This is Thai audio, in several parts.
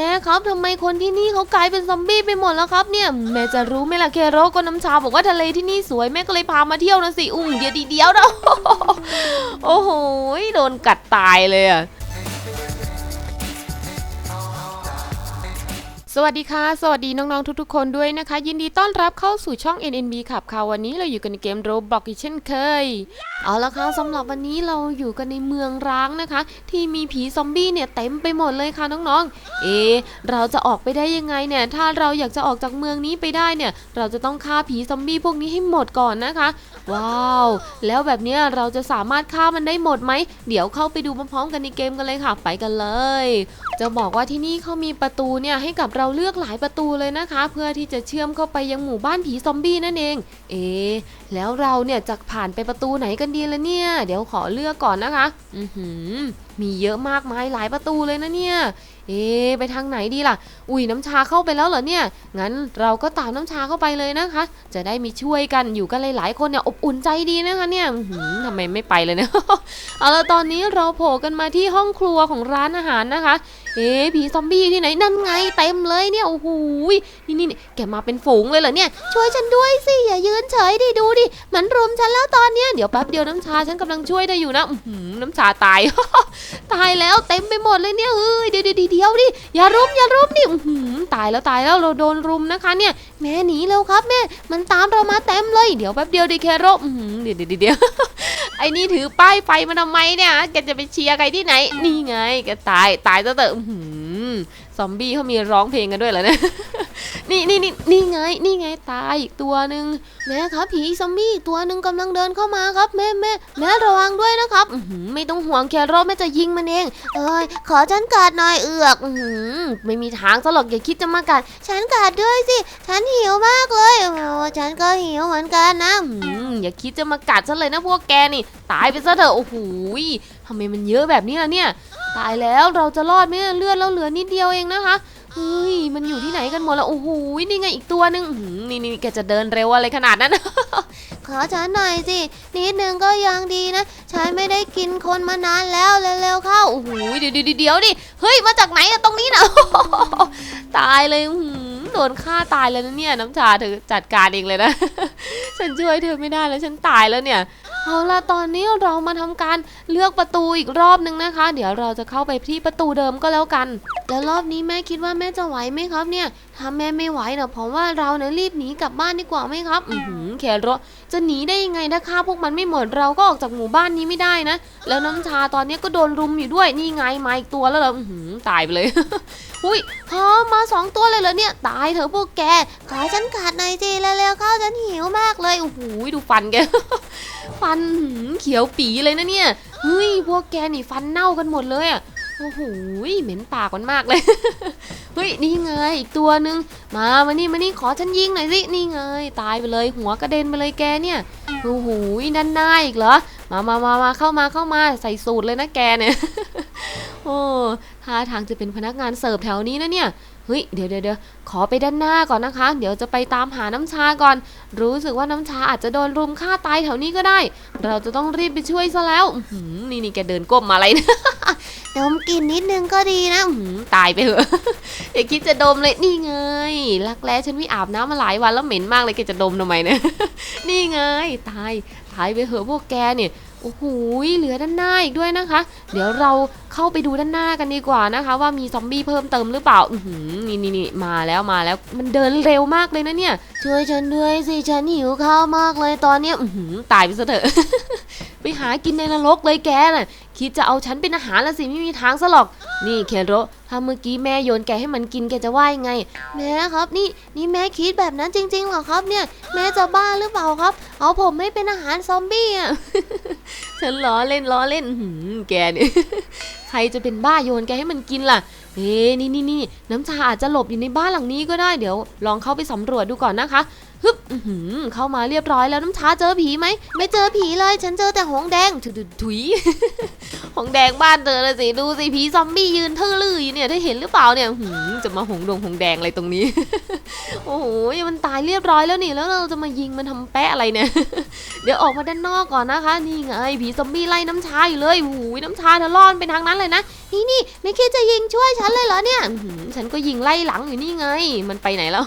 แม่ครับทำไมคนที่นี่เขากลายเป็นซอมบี้ไปหมดแล้วครับเนี่ยแม่จะรู้ไหมล่ะเคโรก็น้ำชาบอกว่าทะเลที่นี่สวยแม่ก็เลยพามาเที่ยวนะสิอุ้งเดียวดีเดียวนะโอ้โหโดนกัดตายเลยอะ สวัสดีค่ะ สวัสดีน้อง ๆ ทุก ๆ คนด้วยนะคะ ยินดีต้อนรับเข้าสู่ช่อง NNB ขับค่ะวันนี้เราอยู่กันในเกม Roblox อีกเช่นเคย เอาละค่ะสำหรับวันนี้เราอยู่กันในเมืองร้างนะคะ ที่มีผีซอมบี้เนี่ยเต็มไปหมดเลยค่ะน้องๆ เอ เราจะออกไปได้ยังไงเนี่ย ถ้าเราอยากจะออกจากเมืองนี้ไปได้เนี่ย เราจะต้องฆ่าผีซอมบี้พวกนี้ให้หมดก่อนนะคะ ว้าว แล้วแบบนี้เราจะสามารถฆ่ามันได้หมดไหม เดี๋ยวเข้าไปดูพร้อมๆกันในเกมกันเลยค่ะ ไปกันเลย จะบอกว่าที่นี่เขามีประตูเนี่ยให้กับเราเลือกหลายประตูเลยนะคะ เพื่อที่จะเชื่อมเข้าไปยังหมู่บ้านผีซอมบี้นั่นเอง เอะแล้วเราเนี่ยจะผ่านไปประตูไหนกันดีละเนี่ย เดี๋ยวขอเลือกก่อนนะคะ อือหือ มีเยอะมากมายหลายประตูเลยนะเนี่ย เอะไปทางไหนดีล่ะ อุ้ยน้ำชาเข้าไปแล้วเหรอเนี่ย งั้นเราก็ตามน้ำชาเข้าไปเลยนะคะ จะได้มีช่วยกันอยู่กันหลายๆคนเนี่ยอบอุ่นใจดีนะคะเนี่ยหือทำไมไม่ไปเลยเนี่ยเอาละตอนนี้เราโผล่กันมาที่ห้องครัวของร้านอาหารนะคะ เอ๊ผีซอมบี้ที่ไหนนั่นไงเต็มเลยเนี่ยโอ้โหนี่นี่นี่แกมาเป็นฝูงเลยเหรอเนี่ย ช่วยฉันด้วยสิอย่ายืนเฉยดิดูดิ มันรุมฉันแล้วตอนเนี้ย เดี๋ยวแป๊บเดียวน้ำชาฉันกำลังช่วยเธออยู่นะอืน้ำชาตาย ตายแล้วเต็มไปหมดเลยเนี่ยเอ้ยเดี๋ยวเดี๋ยวเดี๋ยวดิ อย่ารุมอย่ารุมดิตายแล้วตายแล้วเราโดนรุมนะคะเนี่ย แม่หนีเร็วครับแม่ มันตามเรามาเต็มเลย เดี๋ยวแป๊บเดียวดิแคโรอื้อหือเดี๋ยวเดี๋ยวเดี๋ยวไอ้นี่ถือป้ายไฟมาทำไมเนี่ย แกจะไปเชียร์ใครที่ไหน นี่ไงแกตายตายซะเถอะอื้อหือซอมบี้เขามีร้องเพลงกันด้วยเหรอเนี่ย นี่นี่นี่นี่ไง นี่ไงตายอีกตัวหนึ่งแม่ครับผีซอมบี้ตัวหนึ่งกำลังเดินเข้ามาครับแม่แม่แม่ระวังด้วยนะครับไม่ต้องห่วงแคโรแม่จะยิงมันเอง เอ้ยขอฉันกัดหน่อยเอือกอื้อหือไม่มีทางซะหรอกอย่าคิดจะมากัดฉันกัดด้วยสิ ฉันหิวมากเลยโอ้ฉันก็หิวเหมือนกันนะอย่าคิดจะมากัดฉันเลยนะพวกแกนี่ ตายไปซะเถอะโอ้โหทำไมมันเยอะแบบนี้ล่ะเนี่ย ตายแล้วเราจะรอดไหมเลือดเราเหลือนิดเดียวเองนะคะ ฮ้ย มันอยู่ที่ไหนกันหมดแล้วโอ้โหนี่ไงอีกตัวหนึ่งนี่นี่แกจะเดินเร็วอะไรขนาดนั้น ขอฉันหน่อยสิ นิดนึงก็ยังดีนะ ฉันไม่ได้กินคนมานานแล้วเร็วๆเข้า โอ้โห เดี๋ยวเดี๋ยวเดี๋ยวดิ เฮ้ย มาจากไหนอะตรงนี้นะตายเลยโดนฆ่าตายเลยนะเนี่ยน้ำชาเธอจัดการเองเลยนะ ฉันช่วยเธอไม่ได้แล้วฉันตายแล้วเนี่ยเอาล่ะตอนนี้เรามาทำการเลือกประตูอีกรอบนึงนะคะ เดี๋ยวเราจะเข้าไปที่ประตูเดิมก็แล้วกัน แล้วรอบนี้แม่คิดว่าแม่จะไหวไหมครับเนี่ยถ้าแม่ไม่ไหวเนะผมว่าเราเนี่ยรีบหนีกลับบ้านดีกว่าไหมครับ อือหือแคโรจะหนีได้ยังไงถ้าฆ่าพวกมันไม่หมดเราก็ออกจากหมู่บ้านนี้ไม่ได้นะ แล้วน้ำชาตอนนี้ก็โดนรุมอยู่ด้วยนี่ไงมาอีกตัวแล้วเหรออื้อหือตายไปเลยอุ้ยพอมาสองตัวเลยเหรอเนี่ยตายเถอะพวกแกขอฉันขาดหน่อยสิเร็วๆเข้าฉันหิวมากเลยโอ้โหดูฟันแกฟันหืมเขียวปีเลยนะเนี่ยเฮ้ยพวกแกนี่ฟันเน่ากันหมดเลยอะ โอ้โหเหม็นปากมันมากเลย เฮ้ย นี่ไง อีกตัวหนึ่งมามานี่มานี่ขอฉันยิงหน่อยสิ นี่ไง ตายไปเลย หัวกระเด็นไปเลยแกเนี่ย โอ้โหนั่นหน้าอีกเหรอ มามามามาเข้ามาเข้ามา ใส่สูตรเลยนะแกเนี่ย โอ้ท่าทางจะเป็นพนักงานเสิร์ฟแถวนี้นะเนี่ย เฮ้ยเดี๋ยวเดี๋ยวเดี๋ยวขอไปด้านหน้าก่อนนะคะ เดี๋ยวจะไปตามหาน้ำชาก่อน รู้สึกว่าน้ำชาอาจจะโดนรุมฆ่าตายแถวนี้ก็ได้ เราจะต้องรีบไปช่วยซะแล้วนี่นี่แกเดินก้มมาอะไรนะดมกลินนิดนึงก็ดีนะตายไปเหอะอย่าคิดจะดมเลยนี่ไงรักแร้ฉันไม่อาบน้ำมาหลายวันแล้วเหม็นมากเลยแกจะดมทำไมเนี่ยนี่ไงตายตายไปเหอะพวกแกเนี่ยโอ้โหเหลือด้านหน้าอีกด้วยนะคะ เดี๋ยวเราเข้าไปดูด้านหน้ากันดีกว่านะคะ ว่ามีซอมบี้เพิ่มเติมหรือเปล่า อือหือนี่นี่นี่มาแล้วมาแล้วมันเดินเร็วมากเลยนะเนี่ย ช่วยฉันด้วยสิฉันหิวข้าวมากเลยตอนเนี้ยอือหือตายไปซะเถอะ ไปหากินในนรกเลยแกน่ะ คิดจะเอาฉันเป็นอาหารละสิไม่มีทางซะหรอก นี่เคโรถ้าเมื่อกี้แม่โยนแกให้มันกินแกจะว่ายังไง แม่ครับนี่นี่แม่คิดแบบนั้นจริงๆเหรอครับเนี่ย แม่จะบ้าหรือเปล่าครับ เอาผมไม่เป็นอาหารซอมบี้อะฉันล้อเล่นล้อเล่นอื้อหือแกเนี่ย ใครจะเป็นบ้าโยนแกให้มันกินล่ะเอ๊นี่นี่นี่น้ำชาอาจจะหลบอยู่ในบ้านหลังนี้ก็ได้เดี๋ยว ลองเข้าไปสำรวจดูก่อนนะคะ ฮึบเข้ามาเรียบร้อยแล้วน้ำชาเจอผีไหม ไม่เจอผีเลย ฉันเจอแต่หงแดงถุยถุยหงแดงบ้านเธอเลยสิ ดูสิผีซอมบี้ยืนทื่อลืออยู่เนี่ยได้เห็นหรือเปล่าเนี่ยหืมจะมาหงดงหงแดงอะไรตรงนี้ โอ้โหมันตายเรียบร้อยแล้วนี่ แล้วเราจะมายิงมันทำแปะอะไรเนี่ย เดี๋ยวออกมาด้านนอกก่อนนะคะ นี่ไงผีซอมบี้ไล่น้ำชาอยู่เลยโอ้โหน้ำชาเธอรอดไปทางนั้นเลยนะ นี่นี่ไม่คิดจะยิงช่วยฉันเลยเหรอเนี่ยฉันก็ยิงไล่หลังอยู่นี่ไง มันไปไหนแล้ว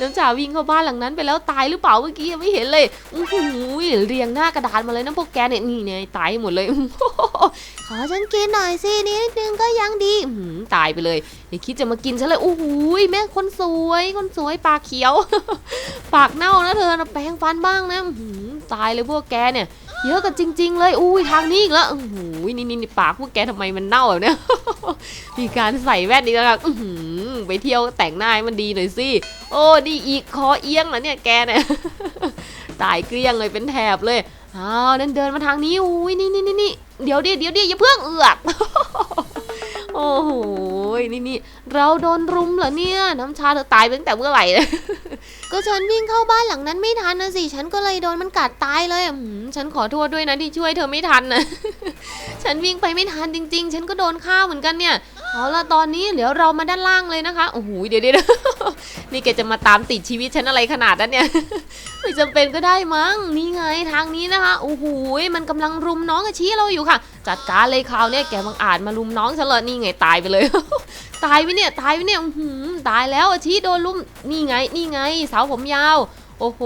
น้ำชาวิ่งเข้าบ้านหลังนั้นไปแล้วตายหรือเปล่าเมื่อกี้ยังไม่เห็นเลยอู้หูเรียงหน้ากระดานมาเลยนะพวกแกเนี่ยนี่เนี่ยตายหมดเลยขอฉันกินหน่อยสินิดนึงก็ยังดีตายไปเลยอย่าคิดจะมากินฉันเลยอู้หูแม่คนสวยคนสวยปากเขียว ปากเน่านะเธอนะแปรงฟันบ้างนะตายเลยพวกแกเนี่ย เยอะกันจริง ๆ เลยอุ้ยทางนี้อีกแล้วโอ้โหนี่นี่นี่ปากพวกแกทำไมมันเน่าแบบเนี้ยมีการใส่แว่นอีกแล้วอือหือไปเที่ยวแต่งหน้าให้มันดีหน่อยสิโอ้ดีอีกคอเอียงเหรอเนี่ยแกเนี่ยตายเกลี้ยงเลยเป็นแถบเลยอ้าวนั่นเดินมาทางนี้อุ้ยนี่นี่นี่นี่เดี๋ยวดิเดี๋ยวดิอย่าเพิ่งเอือกโอ้โหนี่นี่เราโดนรุมเหรอเนี่ย น้ำชาเธอตายตั้งแต่เมื่อไหร่ ก็ฉันวิ่งเข้าบ้านหลังนั้นไม่ทันนะสิฉันก็เลยโดนมันกัดตายเลยอืมฉันขอโทษด้วยนะที่ช่วยเธอไม่ทันนะฉันวิ่งไปไม่ทันจริง ๆ ฉันก็โดนฆ่าเหมือนกันเนี่ย เอาละตอนนี้เดี๋ยวเรามาด้านล่างเลยนะคะโอ้โหเดี๋ยวเดี๋ยวนี่แกจะมาตามติดชีวิตฉันอะไรขนาดนั้นเนี่ยไม่จำเป็นก็ได้มั้งนี่ไงทางนี้นะคะโอ้โหมันกำลังรุมน้องอาชีเราอยู่ค่ะ จัดการเลยคราวเนี่ยแกบังอาจมารุมน้องฉันเลยนี่ไงตายไปเลย ตายไปเนี่ยตายไปเนี่ยอื้อหือตายแล้วอาชีโดนรุมนี่ไงนี่ไงสาวผมยาว โอ้โห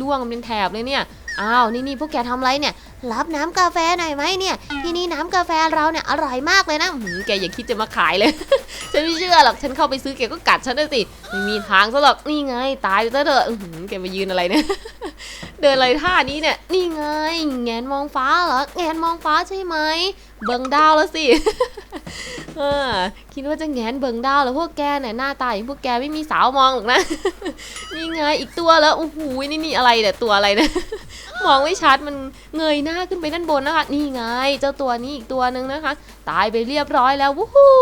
ล่วงเป็นแถบเลยเนี่ย อ้าวนี่นี่พวกแกทำอะไรเนี่ย รับน้ำกาแฟหน่อยไหมเนี่ยที่นี่น้ำกาแฟเราเนี่ยอร่อยมากเลยนะหืมแกอย่าคิดจะมาขายเลย ฉันไม่เชื่อหรอกฉันเข้าไปซื้อแกก็กัดฉันนะสิไม่มีทางซะหรอกนี่ไง ตายซะเถอะหือแกมายืนอะไรเนี่ยเดินอะไรท่านี้เนี่ย นี่ไง แงนมองฟ้าเหรอแงนมองฟ้าใช่ไหมเบิงดาวแล้วสิ เออคิดว่าจะแงนเบิงดาวแล้วพวกแกเนี่ยหน้าตาอย่างพวกแกไม่มีสาวมองหรอกนะ นี่ไงอีกตัวแล้วโอ้โหนี่นี่อะไรเนี่ยตัวอะไรเนี่ยมองไม่ชัดมันเงยหน้าขึ้นไปด้านบนนะคะ นี่ไง เจ้าตัวนี้อีกตัวหนึ่งนะคะ ตายไปเรียบร้อยแล้ววู้ฮู้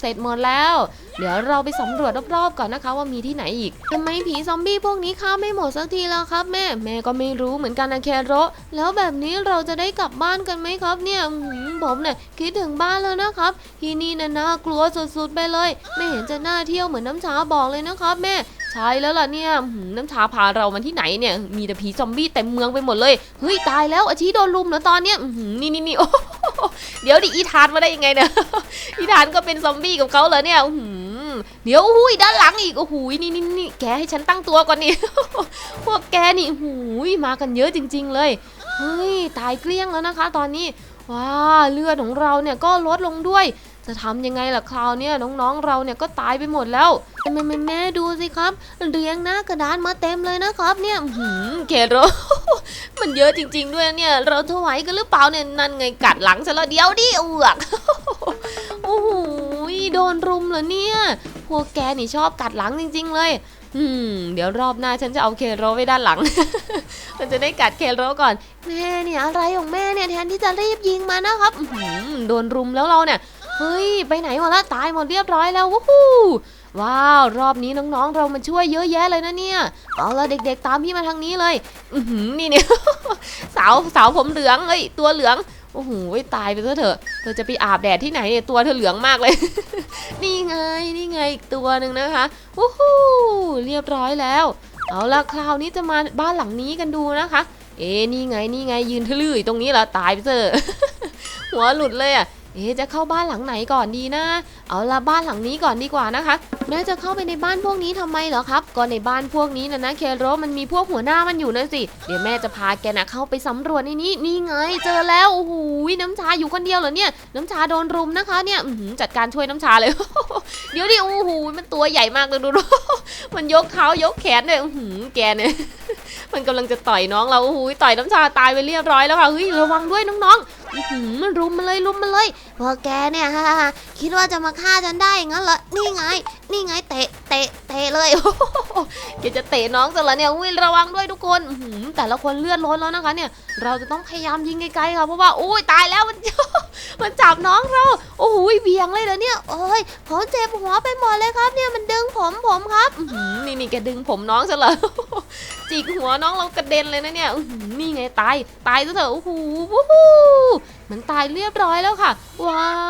เสร็จหมดแล้ว เดี๋ยวเราไปสำรวจรอบๆก่อนนะคะว่ามีที่ไหนอีกทำไมผีซอมบี้พวกนี้ฆ่าไม่หมดสักทีแล้วครับแม่แม่ก็ไม่รู้เหมือนกันนะแคโรแล้วแบบนี้เราจะได้กลับบ้านกันไหมครับเนี่ยหื ผมเนี่ยคิดถึงบ้านแล้วนะครับที่นี่น่ะน่ากลัวสุดๆไปเลย ไม่เห็นจะน่าเที่ยวเหมือนน้ำชาบอกเลยนะครับ แม่ใช่แล้วล่ะเนี่ยน้ำชาพาเรามาที่ไหนเนี่ย มีแต่ผีซอมบี้เต็มเมืองไปหมดเลยเฮ้ยตายแล้วอาชีโดนลุมแล้วตอนเนี้ยนี่นี่นี่โอ้เดี๋ยวดิอีธานมาได้ยังไงเนี่ยอีธานก็เป็นซอมบี้กับเขาเหรอเนี่ยเดี๋ยวอุ้ยด้านหลังอีกโอ้โหนี่นี่นี่แกให้ฉันตั้งตัวก่อนนี่พวกแกนี่โอ้โหมากันเยอะจริง ๆ เลยเฮ้ยตายเกลี้ยงแล้วนะคะ ตอนนี้ว้าเลือดของเราเนี่ยก็ลดลงด้วย จะทำยังไงล่ะคราวนี้น้องๆเราเนี่ยก็ตายไปหมดแล้วแม่แม่แม่ดูสิครับ เรียงหน้ากระดานมาเต็มเลยนะครับ เนี่ยหืมเคโรมันเยอะจริง ๆ ด้วยเนี่ย เราถวายกันหรือเปล่าเนี่ยนั่นไงกัดหลังฉันแล้วเดียวดิเอือกโอ้โห โดนรุมเหรอเนี่ย พวกแกนี่ชอบกัดหลังจริง ๆ เลย อืม เดี๋ยวรอบหน้าฉันจะเอาเคโรไว้ด้านหลัง มันจะได้กัดเคโรก่อน แม่เนี่ยอะไรของแม่เนี่ยแทนที่จะรีบยิงมานะครับอื้อหือโดนรุมแล้วเราเนี่ย เฮ้ย ไปไหนหมดละตายหมดเรียบร้อยแล้ววู้ฮู้ว้าว รอบนี้น้องๆ เรามาช่วยเยอะแยะเลยนะเนี่ย เอาละเด็กๆ ตามพี่มาทางนี้เลย อือหือนี่เนี่ยสาวสาวผมเหลืองเอ้ยตัวเหลือง โอ้โหตายไปซะเถอะ เธอจะไปอาบแดดที่ไหนเนี่ยตัวเธอเหลืองมากเลย นี่ไงนี่ไงอีกตัวหนึ่งนะคะวู้ฮู้เรียบร้อยแล้ว เอาละคราวนี้จะมาบ้านหลังนี้กันดูนะคะ เอ๊นี่ไงนี่ไงยืนทะลื่อยู่ตรงนี้เหรอตายไปเถอะหัวหลุดเลยอะ เอ๊จะเข้าบ้านหลังไหนก่อนดีนะ เอาละบ้านหลังนี้ก่อนดีกว่านะคะ แม่จะเข้าไปในบ้านพวกนี้ทำไมเหรอครับ ก็ในบ้านพวกนี้นะนะเคโรมันมีพวกหัวหน้ามันอยู่นะสิ เดี๋ยวแม่จะพาแกนะเข้าไปสำรวจในนี้ นี่ไง เจอแล้ว โอ้โห น้ำชาอยู่คนเดียวเหรอเนี่ย น้ำชาโดนรุมนะคะ เนี่ยจัดการช่วยน้ำชาเลย เดี๋ยวดิ โอ้โห มันตัวใหญ่มากเลยดูดูมันยกเท้ายกแขนเนี่ยอื้อหือแกเนี่ย มันกำลังจะต่อยน้องเรา โอ้โห ต่อยน้ำชาตายไปเรียบร้อยแล้วค่ะ เฮ้ย ระวังด้วยน้องๆ มันรุมมาเลยรุมมาเลยพอแกเนี่ยฮ่าคิดว่าจะมาฆ่าฉันได้งั้นเหรอนี่ไง นี่ไงเตะเตะเตะเลยแกจะเตะน้องจะแล้วเนี่ยอุ้ยระวังด้วยทุกคนแต่ละคนเลือดล้นแล้วนะคะเนี่ย เราจะต้องพยายามยิงไกลๆค่ะเพราะว่าอุ้ยตายแล้วมัน มันจับน้องเรา โอ้โหเบี่ยงเลยเหรอเนี่ยโอ้ยผมเจ็บหัวไปหมดเลยครับ เนี่ยมันดึงผมผมครับนี่นี่แกดึงผมน้องซะเลยจิกหัวน้องเรากระเด็นเลยนะเนี่ยนี่ไงตายตายซะเถอะโอ้โหวู้ฮู้มันตายเรียบร้อยแล้วค่ะ ว้าว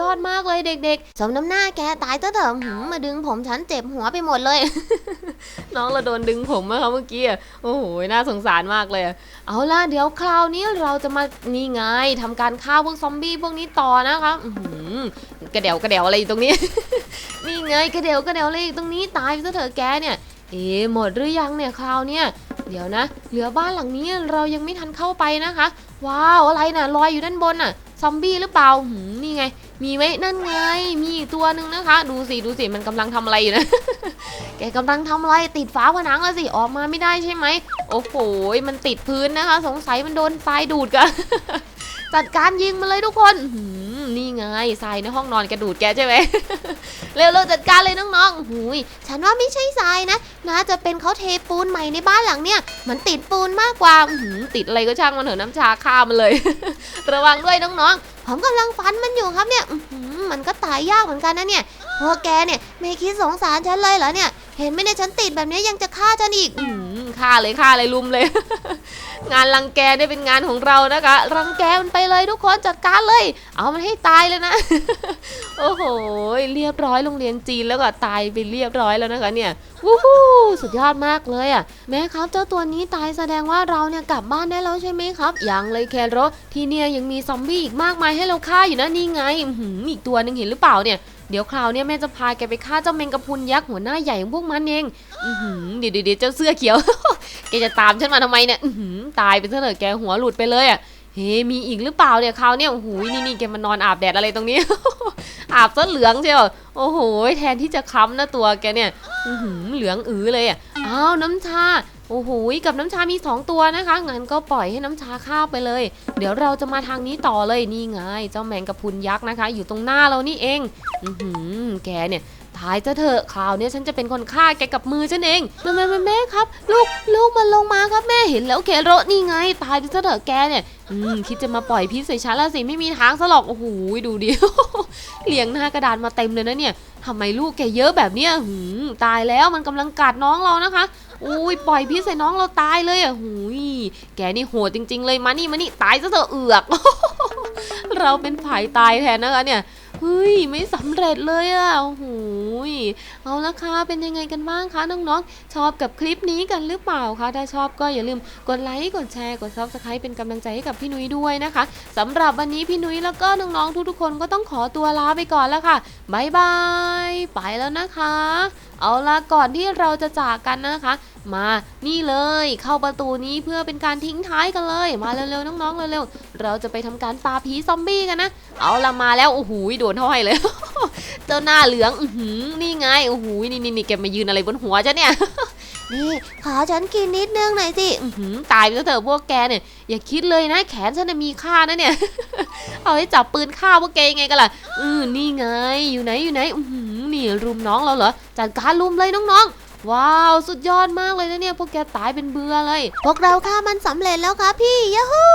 ยอดมากเลยเด็กๆ สมน้ำหน้าแกตายเถอะเถอะหืมาดึงผมฉันเจ็บหัวไปหมดเลย น้องเราโดนดึงผมอะค่ะเมื่อกี้อะโอ้โหน่าสงสารมากเลย เอาล่ะเดี๋ยวคราวนี้เราจะมานี่ไงทำการฆ่าพวกซอมบี้พวกนี้ต่อนะคะอื้อหือกระเดวกระเดวอะไรอยู่ตรงนี้ นี่ไงกระเดวกระเดวอะไรอยู่ตรงนี้ตายซะเถอะแกเนี่ย เอ๊ะหมดหรือยังเนี่ยคราวเนี่ยเดี๋ยวนะ เหลือบ้านหลังนี้เรายังไม่ทันเข้าไปนะคะ ว้าวอะไรน่ะลอยอยู่ด้านบนน่ะ ซอมบี้หรือเปล่าหืมนี่ไง มีไหมนั่นไง มีอีกตัวหนึ่งนะคะ ดูสิ ดูสิ มันกำลังทำอะไรอยู่นะ แกกำลังทำอะไร ติดฝาผนังแล้วสิ ออกมาไม่ได้ใช่ไหม โอ้โห มันติดพื้นนะคะ สงสัยมันโดนทรายดูดกัน จัดการยิงมาเลยทุกคนหืม นี่ไงทรายในห้องนอนแกดูดแกใช่ไหมเร็วๆจัดการเลยน้องๆหุยฉันว่าไม่ใช่ทรายนะ น่าจะเป็นเขาเทปูนใหม่ในบ้านหลังเนี่ย มันติดปูนมากกว่าหือติดอะไรก็ช่างมันเถอะน้ำชาฆ่ามันเลย ระวังด้วยน้องๆ ผมกำลังฟันมันอยู่ครับเนี่ยหือมันก็ตายยากเหมือนกันนะเนี่ยพวกแกเนี่ยไม่คิดสงสารฉันเลยเหรอเนี่ย เห็นไหมเนี่ยฉันติดแบบนี้ยังจะฆ่าฉันอีกอื้อหือฆ่าเลยฆ่าเลยลุมเลย งานรังแกได้เป็นงานของเรานะคะ รังแกมันไปเลยทุกคนจัดการเลย เอามันให้ตายเลยนะ โอ้โห เรียบร้อยโรงเรียนจีนแล้วก็ตายไปเรียบร้อยแล้วนะคะเนี่ยวู้ฮู้สุดยอดมากเลยอะ แม่ครับเจ้าตัวนี้ตายแสดงว่าเราเนี่ยกลับบ้านได้แล้วใช่ไหมครับ ยังเลยแคโรที่เนี่ยยังมีซอมบี้อีกมากมายให้เราฆ่าอยู่นะนี่ไงอีกตัวหนึ่งเห็นหรือเปล่าเนี่ย เดี๋ยวคราวเนี้ยแม่จะพาแกไปฆ่าเจ้าแมงกะพุนยักษ์หัวหน้าใหญ่ของพวกมันเองอืเดี๋ยวเดี๋ยวเจ้าเสื้อเขียว แกจะตามฉันมาทำไมเนี่ยตายไปซะเถอะแกหัวหลุดไปเลยอะ เฮ้มีอีกหรือเปล่าเนี่ยคราวเนี้ยโอ้โหนี่นี่แกมานอนอาบแดดอะไรตรงนี้ อาบซะเหลืองเชียวโอ้โห แทนที่จะค้ำนะตัวแกเนี่ยอืเหลืองอือเลยอะ อ้าวน้ำชา โอ้โหกับน้ำชามีสองตัวนะคะ งั้นก็ปล่อยให้น้ำชาข้าวไปเลย เดี๋ยวเราจะมาทางนี้ต่อเลย นี่ไง เจ้าแมงกะพุนยักษ์นะคะ อยู่ตรงหน้าเรานี่เองอือหือแกเนี่ยตายจะเถอะคราวนี้ฉันจะเป็นคนฆ่าแกกับมือฉันเองแม่แม่แม่แม่ครับ ลูกลูกมันลงมาครับแม่เห็นแล้วเคโรนี่ไง ตายไปซะเถอะแกเนี่ยอืมคิดจะมาปล่อยพิษใส่ฉันแล้วสิไม่มีทางซะหรอกโอ้โหดูดิเลี้ยงหน้ากระดานมาเต็มเลยนะเนี่ยทำไมลูกแกเยอะแบบเนี้ยหืมตายแล้วมันกำลังกัดน้องเรานะคะ อุ้ยปล่อยพิษใส่น้องเราตายเลยอะหูยแกนี่โหดจริง ๆ เลยมานี่มานี่ตายซะเถอะเอือก เราเป็นฝ่ายตายแทนนะคะเนี่ยเฮ้ยไม่สำเร็จเลยอะโอ้โหยเอาละค่ะเป็นยังไงกันบ้างคะน้องๆ ชอบกับคลิปนี้กันหรือเปล่าคะ ถ้าชอบก็อย่าลืมกดไลค์ กดแชร์ กด subscribe เป็นกำลังใจให้กับพี่นุ้ยด้วยนะคะสำหรับวันนี้พี่นุ้ยแล้วก็น้องๆ ทุกๆคนก็ต้องขอตัวลาไปก่อนแล้วค่ะบายบาย ไปแล้วนะคะ เอาละก่อนที่เราจะจากกันนะคะ มานี่เลยเข้าประตูนี้เพื่อเป็นการทิ้งท้ายกันเลย มาเร็วๆน้องๆเร็วๆเราจะไปทำการปราผีซอมบี้กันนะเอาละมาแล้วโอ้โหโดนห้อยเลย เจ้าหน้าเหลืองอือหือนี่ไงโอ้โหนี่นี่นี่แกมายืนอะไรบนหัวจ้ะเนี่ยนี่ขอฉันกินนิดนึงหน่อยสิตายไปแล้วเถอะพวกแกเนี่ยอย่าคิดเลยนะ แขนฉันมีค่านะเนี่ย เอาให้จับปืนฆ่าพวกแกยังไงกันล่ะอือนี่ไงอยู่ไหนอยู่ไหนอื นี่รุมน้องเราเหรอ จัดการรุมเลยน้องๆ ว้าว สุดยอดมากเลยนะเนี่ย พวกแกตายเป็นเบื่อเลย พวกเราฆ่ามันสำเร็จแล้วครับพี่ยาฮู